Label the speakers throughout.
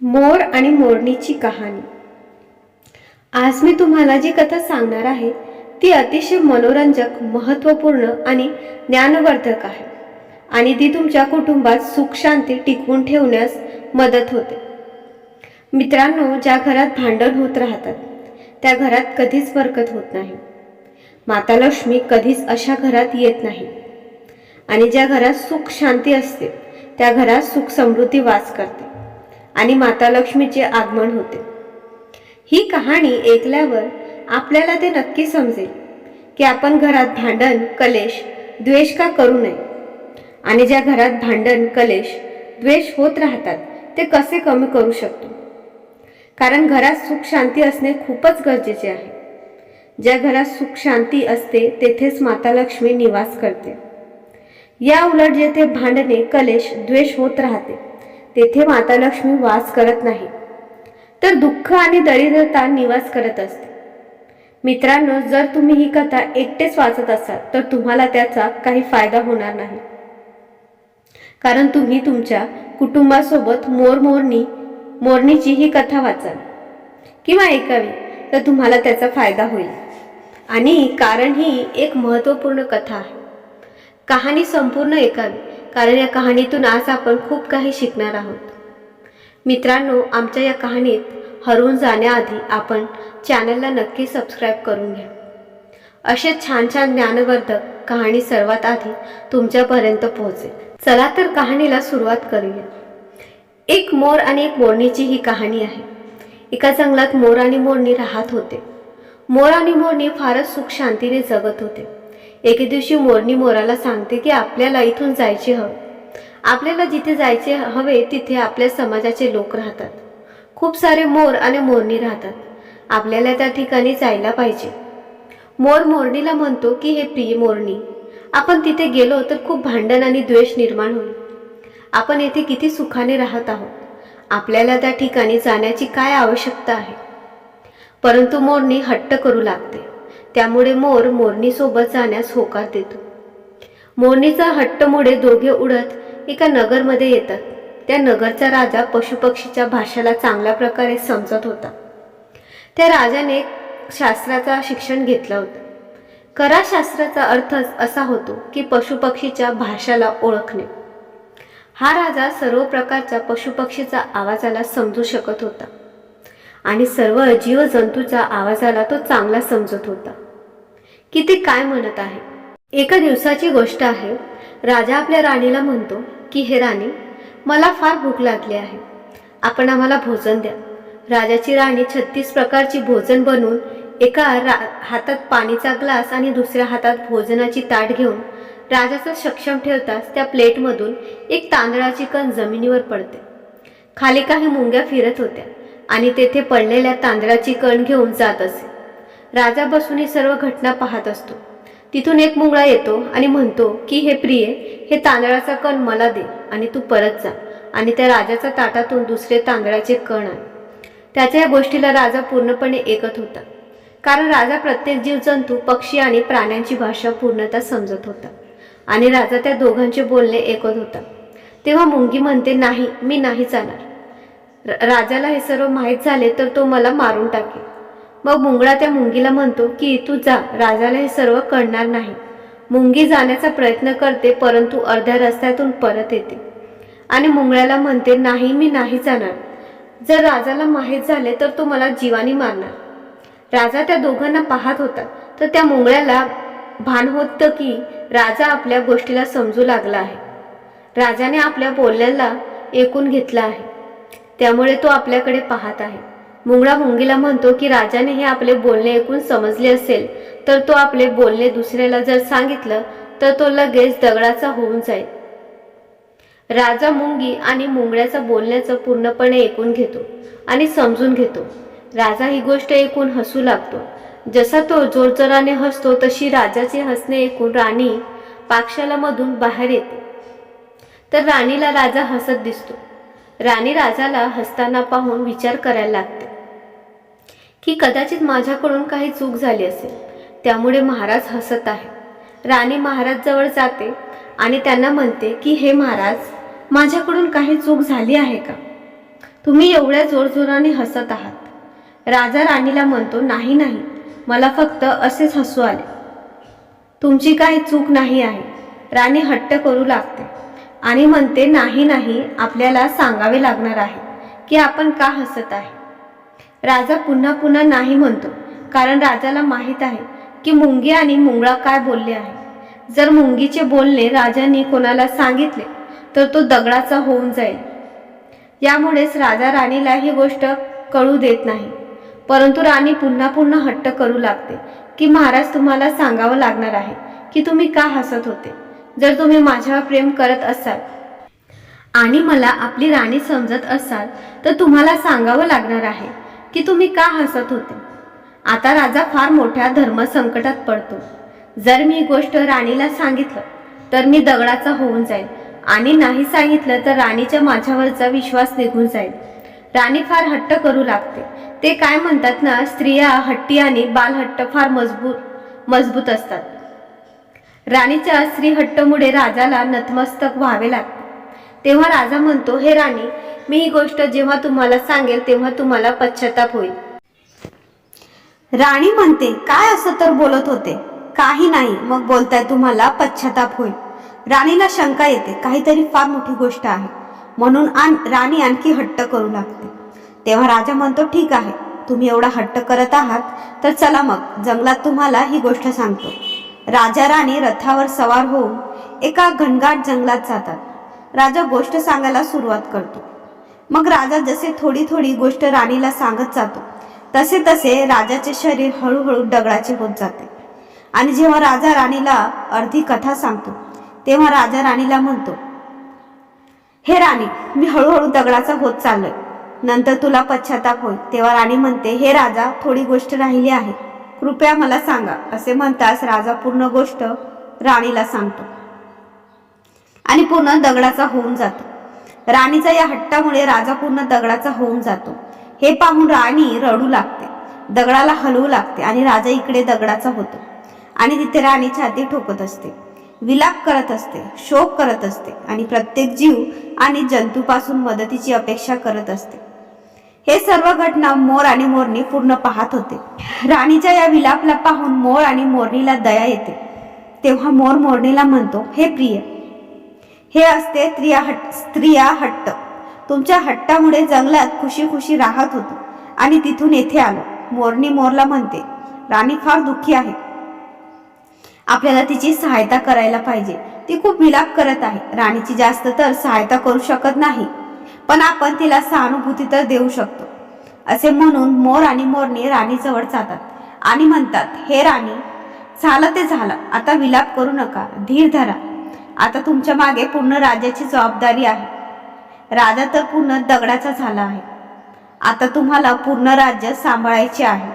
Speaker 1: मोर आणि मोरणीची कहाणी. आज मी तुम्हाला जी कथा सांगणार आहे ती अतिशय मनोरंजक महत्त्वपूर्ण आणि ज्ञानवर्धक आहे आणि ती तुमच्या कुटुंबात सुख शांती टिकवून ठेवण्यास मदत होते. मित्रांनो ज्या घरात भांडण होत राहतात त्या घरात कधीच बरकत होत नाही. माता लक्ष्मी कधीच अशा घरात येत नाही. आणि ज्या घरात सुख शांती असते त्या घरात सुख समृद्धी वास करते. आणि माता लक्ष्मीचे आगमन होते. ही कहाणी ऐकल्यावर आपल्याला ते नक्की समजेल की आपण घरात भांडण कलेश द्वेष का करू नये? आणि ज्या घरात भांडण कलेश द्वेष होत राहतात ते कसे कमी करू शकतो? कारण घरात सुख शांती असणे खूपच गरजेचे आहे. ज्या घरात सुख शांती असते तेथेच माता लक्ष्मी निवास करते. या उलट जेथे भांडणे कलेश द्वेष होत राहते तेथे माता लक्ष्मी वास करत नाही. तर दुःख आणि दरिद्रता निवास करत असते. मित्रांनो जर तुम्ही ही कथा एकटेच वाचत असाल तर तुम्हाला त्याचा काही फायदा होणार नाही. कारण तुम्ही तुमच्या कुटुंबासोबत मोर मोरणी मोरणीची ही कथा वाचाल. किंवा ऐकावी तर तुम्हाला त्याचा फायदा होईल. आणि कारण ही एक महत्त्वपूर्ण कथा आहे. कहाणी संपूर्ण ऐकावी कारण या कहाणीतून आज आपण खूप काही शिकणार आहोत. मित्रांनो आमच्या या कहाणीत हरवून जाण्याआधी आपण चॅनलला नक्की सबस्क्राईब करून घ्या. असे छान छान ज्ञानवर्धक कहाणी सर्वात आधी तुमच्यापर्यंत पोहोचेल. चला तर कहाणीला सुरुवात करूया. एक मोर आणि एक मोरणीची ही कहाणी आहे. एका जंगलात मोर आणि मोरणी राहत होते. मोर आणि मोरणी फारच सुख शांतीने जगत होते. एके दिवशी मोरणी मोराला सांगते की आपल्याला इथून जायचे हवे. आपल्याला जिथे जायचे हवे तिथे आपल्या समाजाचे लोक राहतात. खूप सारे मोर आणि मोरणी राहतात. आपल्याला त्या ठिकाणी जायला पाहिजे. मोर मोरणीला म्हणतो की हे प्रिय मोरणी आपण तिथे गेलो तर खूप भांडण आणि द्वेष निर्माण होईल. आपण येथे किती सुखाने राहत आहोत. आपल्याला त्या ठिकाणी जाण्याची काय आवश्यकता आहे? परंतु मोरणी हट्ट करू लागते. त्यामुळे मोर मोरणीसोबत जाण्यास होकार देतो. मोरणीचा हट्टमुळे दोघे उडत एका नगरमध्ये येतात. त्या नगरचा राजा पशुपक्षीच्या भाषेला चांगल्या प्रकारे समजत होता. त्या राजाने शास्त्राचा शिक्षण घेतलं होतं. करा शास्त्राचा अर्थच असा होतो की पशुपक्षीच्या भाषाला ओळखणे. हा राजा सर्व प्रकारच्या पशुपक्षीचा आवाजाला समजू शकत होता. आणि सर्व जीवजंतूच्या आवाजाला तो चांगला समजत होता. की ते काय म्हणत आहे. एका दिवसाची गोष्ट आहे. राजा आपल्या राणीला म्हणतो की हे राणी मला फार भूक लागली आहे. आपण आम्हाला भोजन द्या. राजाची राणी छत्तीस प्रकारची भोजन बनवून एका रा हातात पाणीचा ग्लास आणि दुसऱ्या हातात भोजनाची ताट घेऊन राजाचा सक्षम ठेवताच त्या प्लेटमधून एक तांदळाची कण जमिनीवर पडते. खाली काही मुंग्या फिरत होत्या आणि तेथे पडलेल्या तांदळाची कण घेऊन जात असे. राजा बसून ही सर्व घटना पाहत असतो. तिथून एक मुंगळा येतो आणि म्हणतो की हे प्रिय हे तांदळाचा कण मला दे आणि तू परत जा आणि त्या राजाच्या ताटातून दुसरे तांदळाचे कण आण. त्याच्या या गोष्टीला राजा पूर्णपणे एकत होता. कारण राजा प्रत्येक जीवजंतू पक्षी आणि प्राण्यांची भाषा पूर्णतः समजत होता. आणि राजा त्या दोघांचे बोलणे ऐकत होता. तेव्हा मुंगी म्हणते नाही मी नाही जाणार. राजाला हे सर्व माहीत झाले तर तो मला मारून टाकेल. मग मुंगळा त्या मुंगीला म्हणतो की तू जा राजाला हे सर्व कळणार नाही. मुंगी जाण्याचा प्रयत्न करते परंतु अर्ध्या रस्त्यातून परत येते. आणि मुंगळ्याला म्हणते नाही मी नाही जाणार. जर राजाला माहीत झाले तर तो मला जीवानी मारणार. राजा त्या दोघांना पाहत होता. तर त्या मुंगळ्याला भान होतं की राजा आपल्या गोष्टीला समजू लागला आहे. राजाने आपल्या बोलण्याला ऐकून घेतलं आहे. त्यामुळे तो आपल्याकडे पाहत आहे. मुंगळा मुंगीला म्हणतो की राजाने हे आपले बोलणे ऐकून समजले असेल तर तो आपले बोलणे दुसऱ्याला जर सांगितलं तर तो लगेच दगडाचा होऊन जाईल. राजा मुंगी आणि मुंगळ्याचं बोलण्याचं पूर्णपणे ऐकून घेतो आणि समजून घेतो. राजा ही गोष्ट ऐकून हसू लागतो. जसा तो जोरजोराने हसतो तशी राजाचे हसणे ऐकून राणी पाक्षालामधून बाहेर येते. तर राणीला राजा हसत दिसतो. राणी राजाला हसताना पाहून विचार करायला लागते. की कदाचित माझ्याकडून काही चूक झाली असेल. त्यामुळे महाराज हसत आहे राणी महाराजजवळ जाते आणि त्यांना म्हणते की हे महाराज माझ्याकडून काही चूक झाली आहे का? तुम्ही एवढ्या जोरजोराने हसत आहात. राजा राणीला म्हणतो नाही नाही मला फक्त असेच हसू आले. तुमची काही चूक नाही आहे. राणी हट्ट करू लागते आणि म्हणते नाही नाही आपल्याला सांगावे लागणार आहे की आपण का हसत आहे? राजा पुन्हा पुन्हा नाही म्हणतो कारण राजाला माहीत आहे की मुंगी आणि मुंगळा काय बोलले आहे. जर मुंगीचे बोलणे राजाने कोणाला सांगितले तर तो दगडाचा होऊन जाईल. यामुळेच राजा राणीला ही गोष्ट कळू देत नाही. परंतु राणी पुन्हा पुन्हा हट्ट करू लागते की महाराज तुम्हाला सांगावं लागणार आहे की तुम्ही का हसत होते जर तुम्ही माझ्यावर प्रेम करत असाल. आणि मला आपली राणी समजत असाल तर तुम्हाला सांगावं लागणार आहे की तुम्ही का हसत होते? आता राजा फार मोठ्या धर्मसंकटात पडतो. जर मी गोष्ट राणीला सांगितलं तर मी दगडाचा होऊन जाईल आणि नाही सांगितलं तर राणीच्या माझ्यावरचा विश्वास निघून जाईल. राणी फार हट्ट करू लागते. ते काय म्हणतात ना स्त्रिया हट्टी आणि बालहट्ट फार मजबूत मजबूत असतात. राणीच्या स्त्री हट्टमुळे राजाला नतमस्तक व्हावे लागते. तेव्हा राजा म्हणतो हे राणी मी ही गोष्ट जेव्हा तुम्हाला सांगेल तेव्हा तुम्हाला पश्चाताप होईल.
Speaker 2: राणी म्हणते काय असं तर बोलत होते? काही नाही मग बोलताय तुम्हाला पश्चाताप होईल. राणीला शंका येते काहीतरी फार मोठी गोष्ट आहे. म्हणून आण राणी आणखी हट्ट करू लागते. तेव्हा राजा म्हणतो ठीक आहे तुम्ही एवढा हट्ट करत आहात तर चला मग जंगलात तुम्हाला ही गोष्ट सांगतो. राजा राणी रथावर सवार होऊन एका घनगाट जंगलात जातात. राजा गोष्ट सांगायला सुरुवात करतो. मग राजा जसे थोडी थोडी गोष्ट राणीला सांगत जातो तसे तसे राजाचे शरीर हळूहळू दगडाचे होत जाते. आणि जेव्हा राजा राणीला अर्धी कथा सांगतो तेव्हा राजा राणीला म्हणतो हे राणी मी हळूहळू दगडाचा होत चाललोय. नंतर तुला पश्चाताप होईल. तेव्हा राणी म्हणते हे राजा थोडी गोष्ट राहिली आहे. कृपया मला सांगा असे म्हणताच राजा पूर्ण गोष्ट राणीला सांगतो. आणि पूर्ण दगडाचा होऊन जातो. राणीचा या हट्टामुळे राजा पूर्ण दगडाचा होऊन जातो. हे पाहून राणी रडू लागते. दगडाला हलवू लागते आणि राजा इकडे दगडाचा होतो. आणि तिथे राणी छाती ठोकत असते. विलाप करत असते शोक करत असते आणि प्रत्येक जीव आणि जंतूपासून मदतीची अपेक्षा करत असते. हे सर्व घटना मोर आणि मोरणी पूर्ण पाहत होते. राणीच्या या विलापला पाहून मोर आणि मोरणीला दया येते. तेव्हा मोर मोरणीला म्हणतो हे प्रिय हे असते स्त्रिया हट स्त्रिया हट्ट. तुमच्या हट्टामुळे जंगलात खुशी खुशी राहत होतो. आणि तिथून येथे आलो. मोरणी मोरला म्हणते राणी फार दुःखी आहे. आपल्याला तिची सहायता करायला पाहिजे. ती खूप विलाप करत आहे. राणीची जास्त तर सहायता करू शकत नाही. पण आपण तिला सहानुभूती तर देऊ शकतो. असे म्हणून मोर आणि मोरणी राणीजवळ जातात. आणि म्हणतात हे राणी झालं ते झालं. आता विलाप करू नका. धीर धरा. आता तुमच्या मागे पूर्ण राज्याची जबाबदारी आहे. राजा तर पूर्ण दगडाचा झाला आहे. आता तुम्हाला पूर्ण राज्य सांभाळायचे आहे.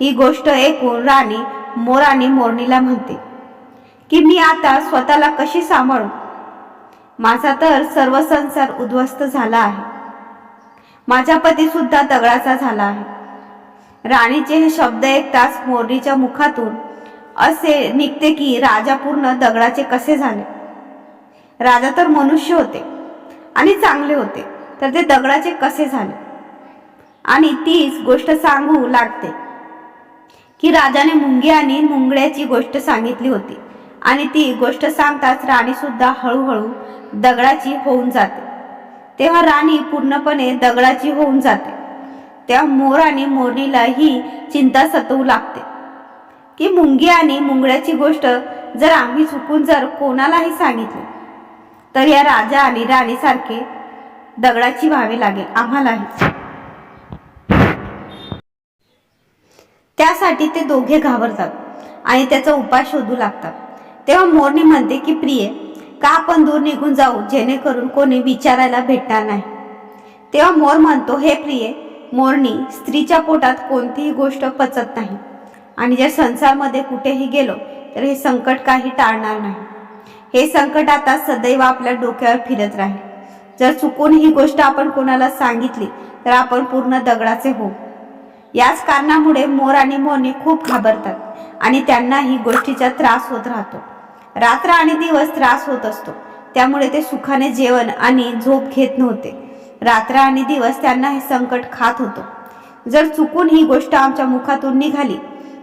Speaker 2: ही गोष्ट ऐकून राणी मोर मोरणीला म्हणते की मी आता स्वतःला कशी सांभाळू? माझा तर सर्व संसार उद्ध्वस्त झाला आहे. माझा पती सुद्धा दगडाचा झाला आहे. राणीचे हे शब्द ऐकताच मोरणीच्या मुखातून असे निघते की राजा पूर्ण दगडाचे कसे झाले? राजा तर मनुष्य होते आणि चांगले होते तर ते दगडाचे कसे झाले? आणि तीच गोष्ट सांगू लागते की राजाने मुंगी आणि मुंगळ्याची गोष्ट सांगितली होती आणि ती गोष्ट सांगताच राणी सुद्धा हळूहळू दगडाची होऊन जाते. तेव्हा राणी पूर्णपणे दगडाची होऊन जाते. तेव्हा मोर आणि मोरणीला ही चिंता सतवू लागते. की मुंगी आणि मुंगळ्याची गोष्ट जर आम्ही चुकून जर कोणालाही सांगितली तर या राजा आणि राणीसारखे दगडाची व्हावे लागेल आम्हालाही. त्यासाठी ते दोघे घाबरतात आणि त्याचा उपाय शोधू लागतात. तेव्हा मोरणी म्हणते की प्रिय का आपण दूर निघून जाऊ जेणेकरून कोणी विचारायला भेटणार नाही? तेव्हा मोर म्हणतो हे प्रिय मोरणी स्त्रीच्या पोटात कोणतीही गोष्ट पचत नाही. आणि जर संसारमध्ये कुठेही गेलो तर हे संकट काही टाळणार नाही. हे संकट आता सदैव आपल्या डोक्यावर फिरत राहील. जर चुकून ही गोष्ट आपण कोणाला सांगितली तर आपण पूर्ण दगडाचे होऊ. याच कारणामुळे मोर आणि मोरणी खूप घाबरतात आणि त्यांना ही गोष्टीचा त्रास होत राहतो. रात्र आणि दिवस त्रास होत असतो. त्यामुळे ते सुखाने जेवण आणि झोप घेत नव्हते. रात्र आणि दिवस त्यांना हे संकट खात होतं. जर चुकून ही गोष्ट आमच्या मुखातून निघाली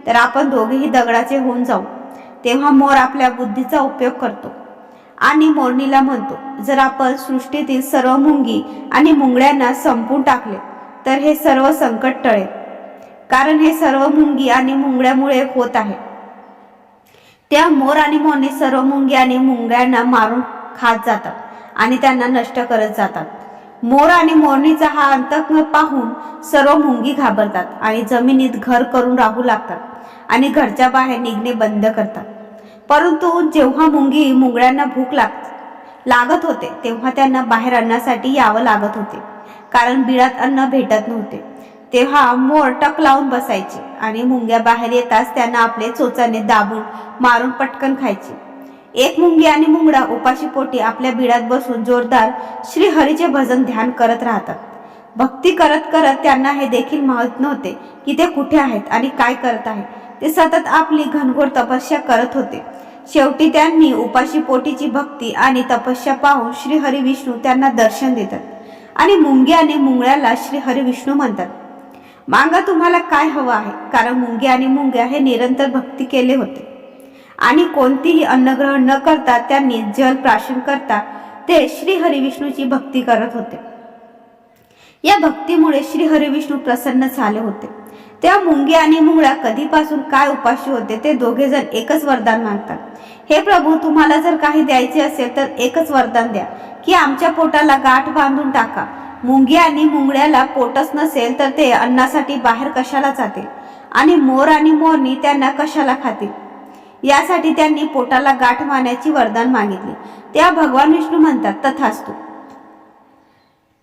Speaker 2: तर आपण दोघेही दगडाचे होऊन जाऊ. तेव्हा मोर आपल्या बुद्धीचा उपयोग करतो. आणि मोरणीला म्हणतो जर आपण सृष्टीतील सर्व मुंगी आणि मुंगळ्यांना संपून टाकले तर हे सर्व संकट टळेल. कारण हे सर्व मुंगी आणि मुंगळ्यामुळे होत आहे. त्या मोर आणि मोरणी सर्व मुंगी आणि मुंगळ्यांना मारून खात जातात आणि त्यांना नष्ट करत जातात. मोर आणि मोरणीचा हा अंतक पाहून सर्व मुंगी घाबरतात आणि जमिनीत घर करून राहू लागतात. आणि घरच्या बाहेर निघणे बंद करतात. परंतु जेव्हा मुंगी मुंगळ्यांना भूक लाग लागत होते तेव्हा त्यांना बाहेर अन्नासाठी यावं लागत होते. कारण बिळात अन्न भेटत नव्हते. तेव्हा मोर टक लावून बसायचे आणि मुंग्या बाहेर येताच त्यांना आपले चोचाने दाबून मारून पटकन खायचे. एक मुंगी आणि मुंगडा उपाशी पोटी आपल्या बिळात बसून जोरदार श्रीहरीचे भजन ध्यान करत राहतात. भक्ती करत करत त्यांना हे देखील माहीत नव्हते की ते कुठे आहेत आणि काय करत आहेत. ते सतत आपली घनघोर तपस्या करत होते. शेवटी त्यांनी उपाशी पोटीची भक्ती आणि तपस्या पाहून श्री हरी विष्णू त्यांना दर्शन देतात आणि मुंग्याने आणि मुंगळ्याला श्री हरी विष्णू म्हणतात. मांगा तुम्हाला काय हवं आहे? कारण मुंगी आणि मुंग्या हे निरंतर भक्ती केले होते. आणि कोणतीही अन्नग्रहण न करता त्यांनी जल प्राशन करता ते श्री हरिविष्णूची भक्ती करत होते. या भक्तीमुळे श्री हरिविष्णू प्रसन्न झाले होते. त्या मुंगी आणि मुंगळा कधीपासून काय उपाशी होते ते दोघे जण एकच वरदान मागतात. हे प्रभू तुम्हाला जर काही द्यायचे असेल तर एकच वरदान द्या की आमच्या पोटाला गाठ बांधून टाका. मुंगी आणि मुंगळ्याला पोटच नसेल तर ते अन्नासाठी बाहेर कशाला जातील? आणि मोर आणि मोरनी त्यांना कशाला खातील? यासाठी त्यांनी पोटाला गाठ मारण्याची वरदान मागितली. त्या भगवान विष्णू म्हणतात तथास्तू.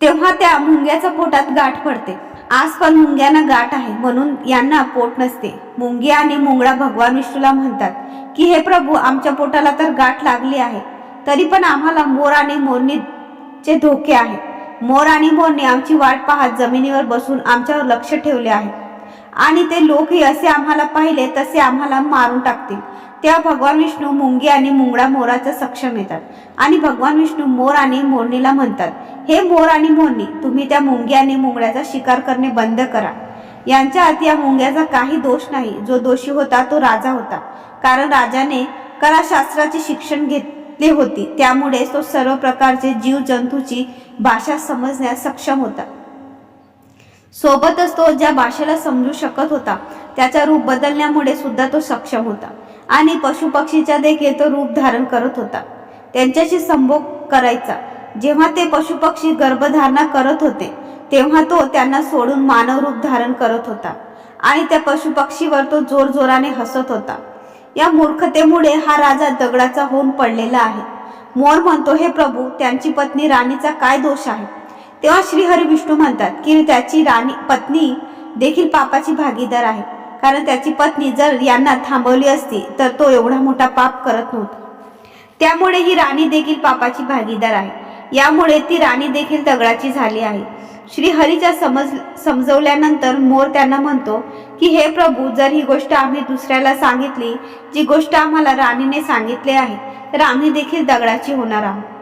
Speaker 2: तेव्हा त्या मुंग्याच्या पोटात गाठ पडते. आज पण मुंग्यांना गाठ आहे म्हणून यांना पोट नसते. मुंगी आणि मुंगळा भगवान विष्णूला म्हणतात की हे प्रभू आमच्या पोटाला तर गाठ लागली आहे. तरी पण आम्हाला मोर आणि मोरणीचे धोके आहे. मोर आणि मोरणी आमची वाट पाहत जमिनीवर बसून आमच्यावर लक्ष ठेवले आहे. आणि ते लोकही असे आम्हाला पाहिले तसे आम्हाला मारून टाकतील. तेव्हा भगवान विष्णू मुंगी आणि मुंगडा मोराचा सक्षम येतात. आणि भगवान विष्णू मोर आणि मोरणीला म्हणतात हे मोर आणि मोरणी तुम्ही त्या मुंगी आणि मुंगड्याचा शिकार करणे बंद करा. यांच्या आत या मुंग्याचा काही दोष नाही. जो दोषी होता तो राजा होता. कारण राजाने कलाशास्त्राचे शिक्षण घेतले होते. त्यामुळे तो सर्व प्रकारचे जीव जंतूची भाषा समजण्यास सक्षम होता. सोबतच तो ज्या भाषेला समजू शकत होता त्याचा रूप बदलण्यामुळे सुद्धा तो सक्षम होता. आणि पशुपक्षीचा देखील तो रूप धारण करत होता. त्यांच्याशी संभोग करायचा. जेव्हा ते पशुपक्षी गर्भधारणा करत होते तेव्हा तो त्यांना सोडून मानव रूप धारण करत होता आणि त्या पशुपक्षीवर तो जोर जोराने हसत होता. या मूर्खतेमुळे हा राजा दगडाचा होऊन पडलेला आहे. मोर म्हणतो हे प्रभू त्यांची पत्नी राणीचा काय दोष आहे? तेव्हा श्रीहरी विष्णू म्हणतात की त्याची राणी पत्नी देखील पापाची भागीदार आहे. कारण त्याची पत्नी जर यांना थांबवली असती तर तो एवढा मोठा पाप करत नव्हता. त्यामुळे ही राणी देखील पापाची भागीदार आहे. यामुळे ती राणी देखील दगडाची झाली आहे. श्री हरीच्या समज समजवल्यानंतर मोर त्यांना म्हणतो की हे प्रभू जर ही गोष्ट आम्ही दुसऱ्याला सांगितली जी गोष्ट आम्हाला राणीने सांगितली आहे तर आम्ही देखील दगडाची होणार आहोत.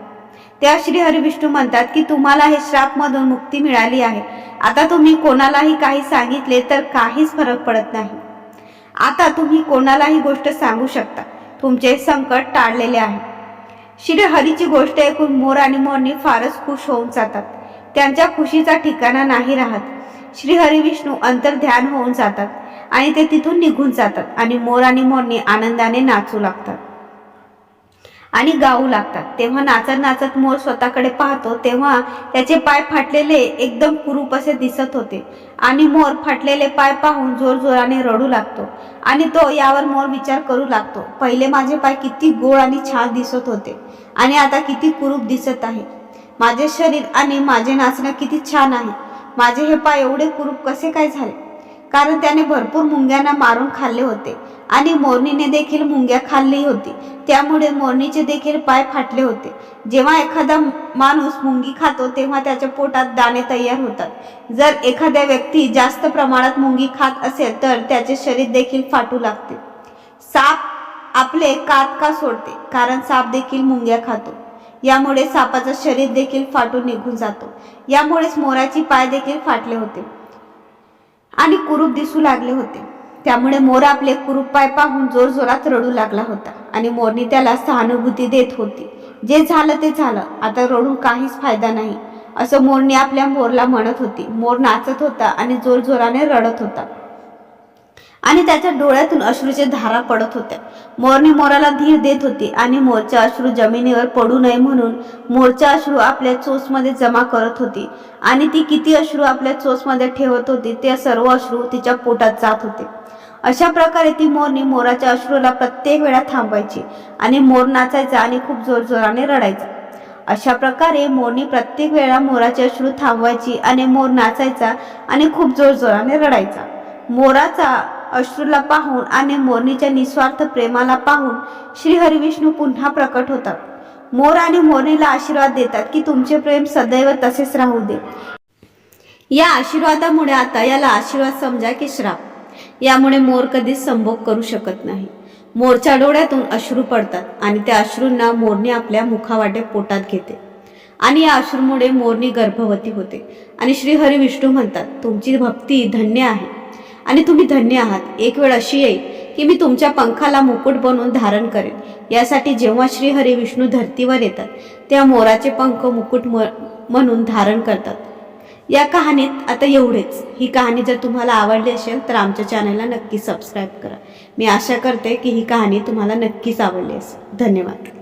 Speaker 2: त्या श्री हरिविष्णू म्हणतात की तुम्हाला हे श्रापमधून मुक्ती मिळाली आहे. आता तुम्ही कोणालाही काही सांगितले तर काहीच फरक पडत नाही. आता तुम्ही कोणालाही गोष्ट सांगू शकता. तुमचे संकट टाळलेले आहे. श्री हरीची गोष्ट ऐकून मोर आणि मोरनी फारच खुश होऊन जातात. त्यांच्या खुशीचा ठिकाणा नाही राहत. श्री हरी विष्णू अंतर्ध्यान होऊन जातात आणि ते तिथून निघून जातात आणि मोर आणि मोरनी आनंदाने नाचू लागतात. आणि गाऊ लागतात. तेव्हा नाचत नाचत मोर स्वतःकडे पाहतो तेव्हा त्याचे पाय फाटलेले एकदम कुरूप असे दिसत होते. आणि मोर फाटलेले पाय पाहून जोर जोराने रडू लागतो. आणि तो यावर मोर विचार करू लागतो पहिले माझे पाय किती गोड आणि छान दिसत होते आणि आता किती कुरूप दिसत आहे. माझे शरीर आणि माझे नाचणं किती छान आहे. माझे हे पाय एवढे कुरूप कसे काय झाले? कारण त्याने भरपूर मुंग्यांना मारून खाल्ले होते. आणि मोरणीने देखील मुंग्या खाल्ली होती. त्यामुळे मोरणीचे देखील पाय फाटले होते. जेव्हा एखादा माणूस मुंगी खातो तेव्हा त्याच्या पोटात दाणे तयार होतात. जर एखाद्या व्यक्ती जास्त प्रमाणात मुंगी खात असेल तर त्याचे शरीर देखील फाटू लागते. साप आपले कात का सोडते? कारण साप देखील मुंग्या खातो. यामुळे सापाचं शरीर देखील फाटून निघून जातो. यामुळेच मोराची पाय देखील फाटले होते. आणि कुरूप दिसू लागले होते. त्यामुळे मोर आपले कुरूप पाय पाहून जोरजोरात रडू लागला होता आणि मोरनी त्याला सहानुभूती देत होती. जे झालं ते झालं. आता रडून काहीच फायदा नाही. असं मोरनी आपल्या मोरला म्हणत होती. मोर नाचत होता आणि जोरजोराने रडत होता. आणि त्याच्या डोळ्यातून अश्रूचे धारा पडत होत्या. मोरनी मोराला धीर देत होती आणि मोरच्या अश्रू जमिनीवर पडू नये म्हणून मोरच्या अश्रू आपल्या चोचमध्ये जमा करत होती. आणि ती किती अश्रू आपल्या चोचमध्ये ठेवत होती ते सर्व अश्रू तिच्या पोटात जात होते. अशा प्रकारे ती मोरनी मोराच्या अश्रूला प्रत्येक वेळा थांबायची आणि मोर नाचायचा आणि खूप जोरजोराने रडायचा. अशा प्रकारे मोरनी प्रत्येक वेळा मोराचे अश्रू थांबवायची आणि मोर नाचायचा आणि खूप जोरजोराने रडायचा. मोराचा अश्रूला पाहून आणि मोरणीच्या निस्वार्थ प्रेमाला पाहून श्री हरिविष्णू पुन्हा प्रकट होतात. मोर आणि मोरणीला आशीर्वाद देतात की तुमचे प्रेम सदैव तसेच राहू दे. या आशीर्वादामुळे आता याला आशीर्वाद समजा की श्राप. यामुळे मोर कधीच संभोग करू शकत नाही. मोरच्या डोळ्यातून अश्रू पडतात आणि त्या अश्रूंना मोरणी आपल्या मुखावाटे पोटात घेते. आणि या अश्रूमुळे मोरणी गर्भवती होते. आणि श्री हरी विष्णू म्हणतात तुमची भक्ती धन्य आहे. आणि तुम्ही धन्य आहात. एक वेळ अशी येईल की मी तुमच्या पंखाला मुकुट बनवून धारण करेन. यासाठी जेव्हा श्री हरी विष्णू धर्तीवर येतात त्या मोराचे पंख मुकुट म- म्हणून धारण करतात. या कहाणीत आता एवढेच. ही कहाणी जर तुम्हाला आवडली असेल तर आमच्या चॅनलला नक्की सबस्क्राईब करा. मी आशा करते की ही कहाणी तुम्हाला नक्कीच आवडली असेल. धन्यवाद.